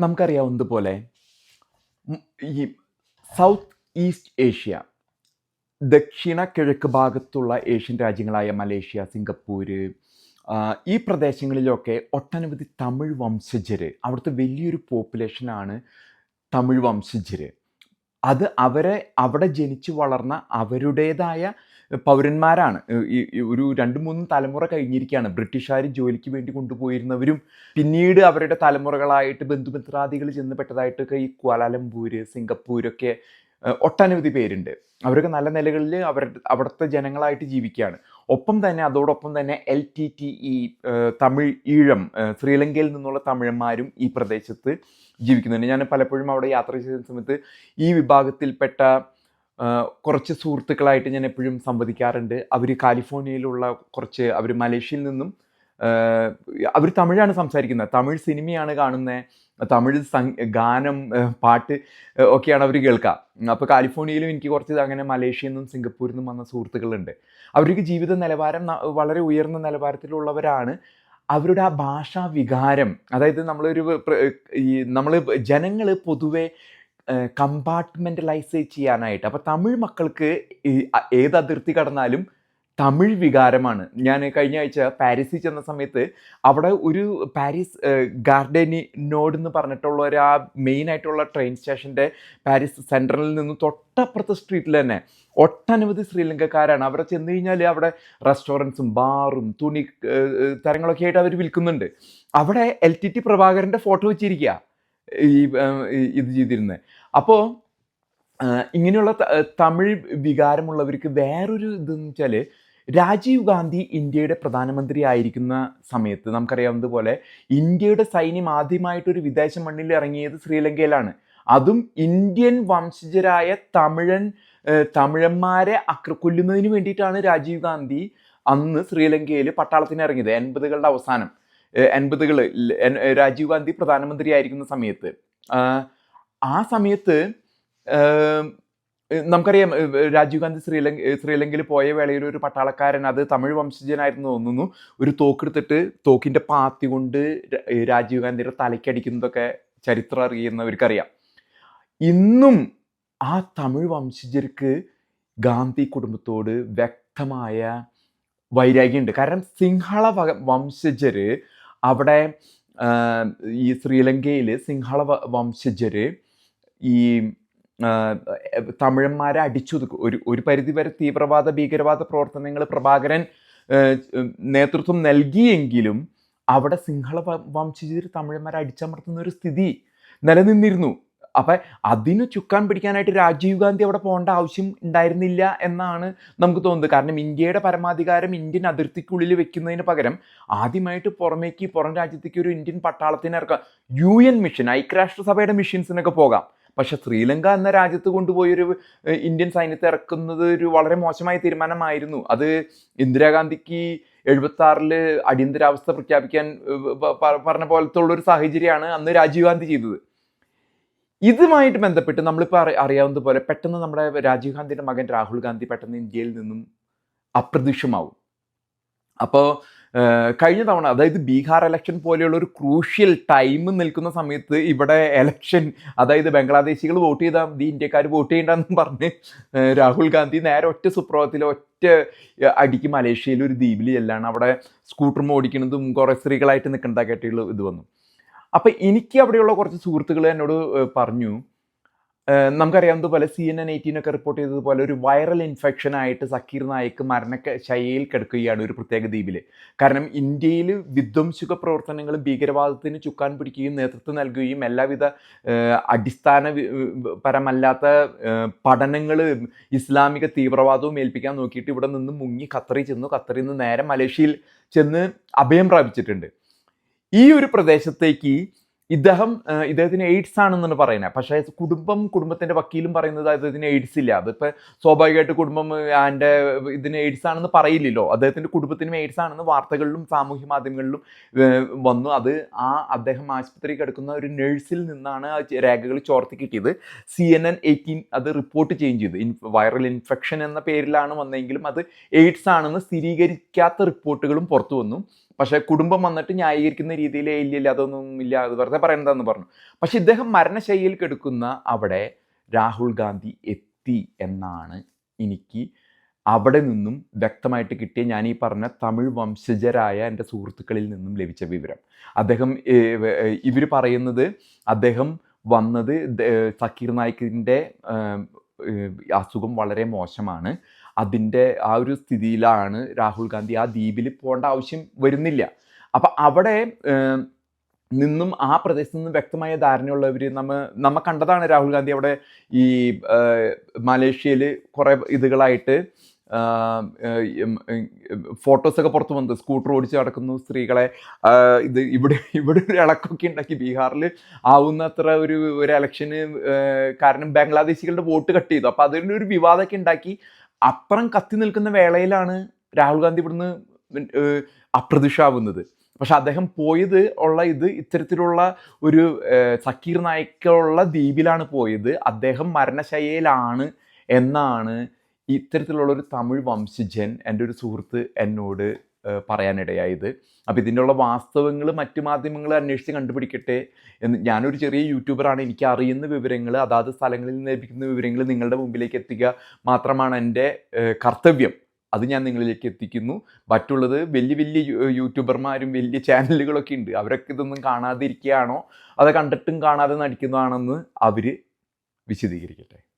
നമുക്കറിയാവുന്നതുപോലെ ഈ south east Asia ദക്ഷിണ കിഴക്ക് ഭാഗത്തുള്ള ഏഷ്യൻ രാജ്യങ്ങളായ മലേഷ്യ സിംഗപ്പൂര് ഈ പ്രദേശങ്ങളിലൊക്കെ ഒട്ടനവധി തമിഴ് വംശജർ അവിടുത്തെ വലിയൊരു പോപ്പുലേഷനാണ് തമിഴ് വംശജർ അത് അവരെ അവിടെ ജനിച്ചു വളർന്ന അവരുടേതായ പൗരന്മാരാണ്. ഒരു രണ്ട് മൂന്ന് തലമുറ കഴിഞ്ഞിരിക്കുകയാണ്. ബ്രിട്ടീഷുകാർ ജോലിക്ക് വേണ്ടി കൊണ്ടുപോയിരുന്നവരും പിന്നീട് അവരുടെ തലമുറകളായിട്ട് ബന്ധുമിത്രാദികൾ ചെന്ന് പെട്ടതായിട്ടൊക്കെ ഈ കുവാലാലംപൂർ സിംഗപ്പൂരൊക്കെ ഒട്ടനവധി പേരുണ്ട്. അവരൊക്കെ നല്ല നിലകളിൽ അവരുടെ അവിടുത്തെ ജനങ്ങളായിട്ട് ജീവിക്കുകയാണ്. ഒപ്പം തന്നെ അതോടൊപ്പം തന്നെ L T T E Tamil Eelam ശ്രീലങ്കയിൽ നിന്നുള്ള തമിഴന്മാരും ഈ പ്രദേശത്ത് ജീവിക്കുന്നുണ്ട്. ഞാൻ പലപ്പോഴും അവിടെ യാത്ര ചെയ്യുന്ന സമയത്ത് ഈ വിഭാഗത്തിൽപ്പെട്ട കുറച്ച് സുഹൃത്തുക്കളായിട്ട് ഞാൻ എപ്പോഴും സംവദിക്കാറുണ്ട്. അവർ കാലിഫോർണിയയിലുള്ള കുറച്ച് അവർ മലേഷ്യയിൽ നിന്നും അവർ തമിഴാണ് സംസാരിക്കുന്നത്. തമിഴ് സിനിമയാണ് കാണുന്നത് തമിഴ് ഗാനം പാട്ട് ഒക്കെയാണ് അവർ കേൾക്കുക അപ്പോൾ കാലിഫോർണിയയിലും എനിക്ക് കുറച്ച് അങ്ങനെ മലേഷ്യയിൽ നിന്നും സിംഗപ്പൂരിൽ നിന്നും വന്ന സുഹൃത്തുക്കളുണ്ട്. അവർക്ക് ജീവിത നിലവാരം വളരെ ഉയർന്ന നിലവാരത്തിലുള്ളവരാണ്. അവരുടെ ആ ഭാഷാ വികാരം അതായത് നമ്മളൊരു ഈ നമ്മൾ ജനങ്ങൾ പൊതുവെ കമ്പാർട്ട്മെന്റലൈസ് ചെയ്യാനായിട്ട്. അപ്പോൾ തമിഴ് മക്കൾക്ക് ഏത് അതിർത്തി കടന്നാലും തമിഴ് വികാരമാണ്. ഞാൻ കഴിഞ്ഞ ആഴ്ച പാരീസിൽ ചെന്ന സമയത്ത് അവിടെ ഒരു പാരീസ് ഗാർഡനി നോഡ് എന്ന് പറഞ്ഞിട്ടുള്ള ഒരു ആ മെയിൻ ആയിട്ടുള്ള ട്രെയിൻ സ്റ്റേഷന്റെ പാരീസ് സെൻട്രലിൽ നിന്ന് തൊട്ടപ്പുറത്തെ സ്ട്രീറ്റിൽ തന്നെ ഒട്ടനവധി ശ്രീലങ്കക്കാരാണ്. അവിടെ ചെന്ന് കഴിഞ്ഞാൽ അവിടെ റെസ്റ്റോറന്റ്സും ബാറും തുണി തരങ്ങളൊക്കെ ആയിട്ട് അവർ വിൽക്കുന്നുണ്ട്. അവിടെ എൽ ടി ടി പ്രഭാകരന്റെ ഫോട്ടോ വെച്ചിരിക്കുക ഈ ഇത് ചെയ്തിരുന്നത് അപ്പോൾ ഇങ്ങനെയുള്ള തമിഴ് വികാരമുള്ളവർക്ക് വേറൊരു ഇതെന്ന് വെച്ചാൽ രാജീവ് ഗാന്ധി ഇന്ത്യയുടെ പ്രധാനമന്ത്രി ആയിരിക്കുന്ന സമയത്ത് നമുക്കറിയാവുന്നതുപോലെ ഇന്ത്യയുടെ സൈന്യം ആദ്യമായിട്ടൊരു വിദേശ മണ്ണിൽ ഇറങ്ങിയത് ശ്രീലങ്കയിലാണ്. അതും ഇന്ത്യൻ വംശജരായ തമിഴൻ തമിഴന്മാരെ അക്ര കൊല്ലുന്നതിന് വേണ്ടിയിട്ടാണ് രാജീവ് ഗാന്ധി അന്ന് ശ്രീലങ്കയിൽ പട്ടാളത്തിന് ഇറങ്ങിയത് എൺപതുകളുടെ അവസാനം. എൺപതുകൾ രാജീവ് ഗാന്ധി പ്രധാനമന്ത്രി ആയിരിക്കുന്ന സമയത്ത് ആ സമയത്ത് നമുക്കറിയാം രാജീവ് ഗാന്ധി ശ്രീലങ്ക ശ്രീലങ്കയിൽ പോയ വേളയിൽ ഒരു പട്ടാളക്കാരൻ അത് തമിഴ് വംശജനായിരുന്നു തോന്നുന്നു. ഒരു തോക്കെടുത്തിട്ട് തോക്കിന്റെ പാത്തി കൊണ്ട് രാജീവ് ഗാന്ധിയുടെ തലയ്ക്കടിക്കുന്നതൊക്കെ ചരിത്രം അറിയുന്നവർക്കറിയാം ഇന്നും ആ തമിഴ് വംശജർക്ക് ഗാന്ധി കുടുംബത്തോട് വ്യക്തമായ വൈരാഗ്യമുണ്ട്. കാരണം സിംഹള വംശജര് അവിടെ ഈ ശ്രീലങ്കയിൽ സിംഹള വംശജർ ഈ തമിഴന്മാരെ അടിച്ചൊതുക്കും ഒരു ഒരു പരിധിവരെ തീവ്രവാദ ഭീകരവാദ പ്രവർത്തനങ്ങൾ പ്രഭാകരൻ നേതൃത്വം നൽകിയെങ്കിലും അവിടെ സിംഹള വംശജർ തമിഴന്മാരെ അടിച്ചമർത്തുന്ന ഒരു സ്ഥിതി നിലനിന്നിരുന്നു. അപ്പം അതിന് ചുക്കാൻ പിടിക്കാനായിട്ട് രാജീവ് ഗാന്ധി അവിടെ പോകേണ്ട ആവശ്യം ഉണ്ടായിരുന്നില്ല എന്നാണ് നമുക്ക് തോന്നുന്നത്. കാരണം ഇന്ത്യയുടെ പരമാധികാരം ഇന്ത്യൻ അതിർത്തിക്കുള്ളിൽ വെക്കുന്നതിന് പകരം ആദ്യമായിട്ട് പുറമേക്ക് പുറം രാജ്യത്തേക്ക് ഒരു ഇന്ത്യൻ പട്ടാളത്തിന് ഇറക്കാം യു എൻ മിഷൻ ഐക്യരാഷ്ട്രസഭയുടെ മിഷൻസിനൊക്കെ പോകാം. പക്ഷെ ശ്രീലങ്ക എന്ന രാജ്യത്ത് കൊണ്ടുപോയൊരു ഇന്ത്യൻ സൈന്യത്തെ ഇറക്കുന്നത് ഒരു വളരെ മോശമായ തീരുമാനമായിരുന്നു. അത് ഇന്ദിരാഗാന്ധിക്ക് എഴുപത്തി ആറിൽ അടിയന്തരാവസ്ഥ പ്രഖ്യാപിക്കാൻ പറഞ്ഞ പോലത്തെ ഉള്ളൊരു സാഹചര്യമാണ് അന്ന് രാജീവ് ഗാന്ധി ചെയ്തത്. ഇതുമായിട്ട് ബന്ധപ്പെട്ട് നമ്മളിപ്പോൾ അറി അറിയാവുന്നത് പോലെ പെട്ടെന്ന് നമ്മുടെ രാജീവ് ഗാന്ധിയുടെ മകൻ രാഹുൽ ഗാന്ധി പെട്ടെന്ന് ഇന്ത്യയിൽ നിന്നും അപ്രത്യക്ഷമാവും. അപ്പോൾ കഴിഞ്ഞ തവണ അതായത് ബീഹാർ ഇലക്ഷൻ പോലെയുള്ള ഒരു ക്രൂഷ്യൽ ടൈം നിൽക്കുന്ന സമയത്ത് ഇവിടെ എലക്ഷൻ അതായത് ബംഗ്ലാദേശികൾ വോട്ട് ചെയ്താൽ മതി ഇന്ത്യക്കാർ വോട്ട് ചെയ്യണ്ടെന്നും പറഞ്ഞ് രാഹുൽ ഗാന്ധി നേരെ ഒറ്റ സുപ്രഭാതത്തിൽ ഒറ്റ അടിക്ക് മലേഷ്യയിൽ ഒരു ദ്വീപിൽ അവിടെ സ്കൂട്ടർ ഓടിക്കുന്നതും കുറേ സ്ത്രീകളായിട്ട് നിൽക്കേണ്ട കേട്ടുള്ള ഇത് വന്നു. അപ്പം എനിക്ക് അവിടെയുള്ള കുറച്ച് സുഹൃത്തുക്കൾ എന്നോട് പറഞ്ഞു നമുക്കറിയാവുന്നത് നമുക്കറിയാവുന്നതുപോലെ സി എൻ എൻ എയ്റ്റീനൊക്കെ റിപ്പോർട്ട് ചെയ്തതുപോലെ ഒരു വൈറൽ ഇൻഫെക്ഷൻ ആയിട്ട് സക്കീർ നായിക്ക് മരണ ശൈലിയിൽ കിടക്കുകയാണ് ഒരു പ്രത്യേക ദ്വീപിൽ. കാരണം ഇന്ത്യയിൽ വിധ്വംസുക പ്രവർത്തനങ്ങളും ഭീകരവാദത്തിന് ചുക്കാൻ പിടിക്കുകയും നേതൃത്വം നൽകുകയും എല്ലാവിധ അടിസ്ഥാന പരമല്ലാത്ത പഠനങ്ങൾ ഇസ്ലാമിക തീവ്രവാദവും ഏൽപ്പിക്കാൻ നോക്കിയിട്ട് ഇവിടെ നിന്ന് മുങ്ങി ഖത്തറിൽ ചെന്നു ഖത്തറിൽ നിന്ന് നേരെ മലേഷ്യയിൽ ചെന്ന് അഭയം പ്രാപിച്ചിട്ടുണ്ട്. ഈ ഒരു പ്രദേശത്തേക്ക് ഇദ്ദേഹം ഇദ്ദേഹത്തിന് എയ്ഡ്സ് ആണെന്നാണ് പറയുന്നത്. പക്ഷേ കുടുംബം കുടുംബത്തിന്റെ വക്കീലും പറയുന്നത് അദ്ദേഹത്തിന് എയ്ഡ്സ് ഇല്ല. അതിപ്പോ സ്വാഭാവികമായിട്ട് കുടുംബം ആന്റെ ഇതിന് എയ്ഡ്സ് ആണെന്ന് പറയില്ലല്ലോ. അദ്ദേഹത്തിന്റെ കുടുംബത്തിനും എയ്ഡ്സ് ആണെന്ന് വാർത്തകളിലും സാമൂഹ്യ മാധ്യമങ്ങളിലും വന്നു. അത് ആ അദ്ദേഹം ആശുപത്രി കിടക്കുന്ന ഒരു നഴ്സിൽ നിന്നാണ് ആ രേഖകൾ ചോർത്തി കിട്ടിയത്. സി എൻ എൻ എയ്റ്റീൻ അത് റിപ്പോർട്ട് ചെയ്യുകയും ചെയ്തു. വൈറൽ ഇൻഫെക്ഷൻ എന്ന പേരിലാണ് വന്നെങ്കിലും അത് എയ്ഡ്സ് ആണെന്ന് സ്ഥിരീകരിക്കാത്ത റിപ്പോർട്ടുകളും പുറത്തു വന്നു. പക്ഷെ കുടുംബം വന്നിട്ട് ന്യായീകരിക്കുന്ന രീതിയിൽ ഇല്ല ഇല്ല അതൊന്നും ഇല്ല അത് വെറുതെ പറയണതെന്ന് പറഞ്ഞു. പക്ഷെ ഇദ്ദേഹം മരണശൈലിയിൽ കെടുക്കുന്ന അവിടെ രാഹുൽ ഗാന്ധി എത്തി എന്നാണ് എനിക്ക് അവിടെ നിന്നും വ്യക്തമായിട്ട് കിട്ടിയ ഞാൻ ഈ പറഞ്ഞ തമിഴ് വംശജരായ എന്റെ സുഹൃത്തുക്കളിൽ നിന്നും ലഭിച്ച വിവരം. അദ്ദേഹം ഇവർ പറയുന്നത് അദ്ദേഹം വന്നത് സക്കീർ നായിക്കിന്റെ അസുഖം വളരെ മോശമാണ്. അതിന്റെ ആ ഒരു സ്ഥിതിയിലാണ് രാഹുൽ ഗാന്ധി ആ ദ്വീപിൽ പോകേണ്ട ആവശ്യം വരുന്നില്ല. അപ്പം അവിടെ നിന്നും ആ പ്രദേശത്ത് നിന്നും വ്യക്തമായ ധാരണയുള്ളവർ നമ്മ നമ്മ കണ്ടതാണ് രാഹുൽ ഗാന്ധി അവിടെ ഈ മലേഷ്യയിൽ കുറേ ഇതുകളായിട്ട് ഫോട്ടോസൊക്കെ പുറത്ത് വന്നത്. സ്കൂട്ടർ ഓടിച്ച് നടക്കുന്നു സ്ത്രീകളെ ഇത് ഇവിടെ ഇവിടെ ഒരു ഇളക്കൊക്കെ ഉണ്ടാക്കി ബീഹാറിൽ ആവുന്നത്ര ഒരു ഒരു ഇലക്ഷന് കാരണം ബംഗ്ലാദേശികളുടെ വോട്ട് കട്ട് ചെയ്തു. അപ്പോൾ അതിന്റെ ഒരു വിവാദമൊക്കെ ഉണ്ടാക്കി അപ്പുറം കത്തി നിൽക്കുന്ന വേളയിലാണ് രാഹുൽ ഗാന്ധി ഇവിടുന്ന് അപ്രതിഷാവുന്നത് പക്ഷെ അദ്ദേഹം പോയത് ഉള്ള ഇത് ഇത്തരത്തിലുള്ള ഒരു സക്കീർ നായിക്കുള്ള ദ്വീപിലാണ് പോയത്. അദ്ദേഹം മരണശയ്യയിലാണ് എന്നാണ് ഇത്തരത്തിലുള്ള ഒരു തമിഴ് വംശജൻ എന്റെ ഒരു സുഹൃത്ത് എന്നോട് പറയാനിടയായത് അപ്പോൾ ഇതിന്റെയുള്ള വാസ്തവങ്ങൾ മറ്റു മാധ്യമങ്ങൾ അന്വേഷിച്ച് കണ്ടുപിടിക്കട്ടെ എന്ന് ഞാനൊരു ചെറിയ യൂട്യൂബറാണ്. എനിക്ക് അറിയുന്ന വിവരങ്ങൾ അതാത് സ്ഥലങ്ങളിൽ നിന്ന് ലഭിക്കുന്ന വിവരങ്ങൾ നിങ്ങളുടെ മുമ്പിലേക്ക് എത്തിക്കുക മാത്രമാണ് എന്റെ കർത്തവ്യം. അത് ഞാൻ നിങ്ങളിലേക്ക് എത്തിക്കുന്നു. മറ്റുള്ളത് വലിയ വലിയ യൂട്യൂബർമാരും വലിയ ചാനലുകളൊക്കെ ഉണ്ട്. അവരൊക്കെ ഇതൊന്നും കാണാതിരിക്കുകയാണോ? അത് കണ്ടിട്ടും കാണാതെ നടിക്കുന്നതാണെന്ന് അവർ വിശദീകരിക്കട്ടെ.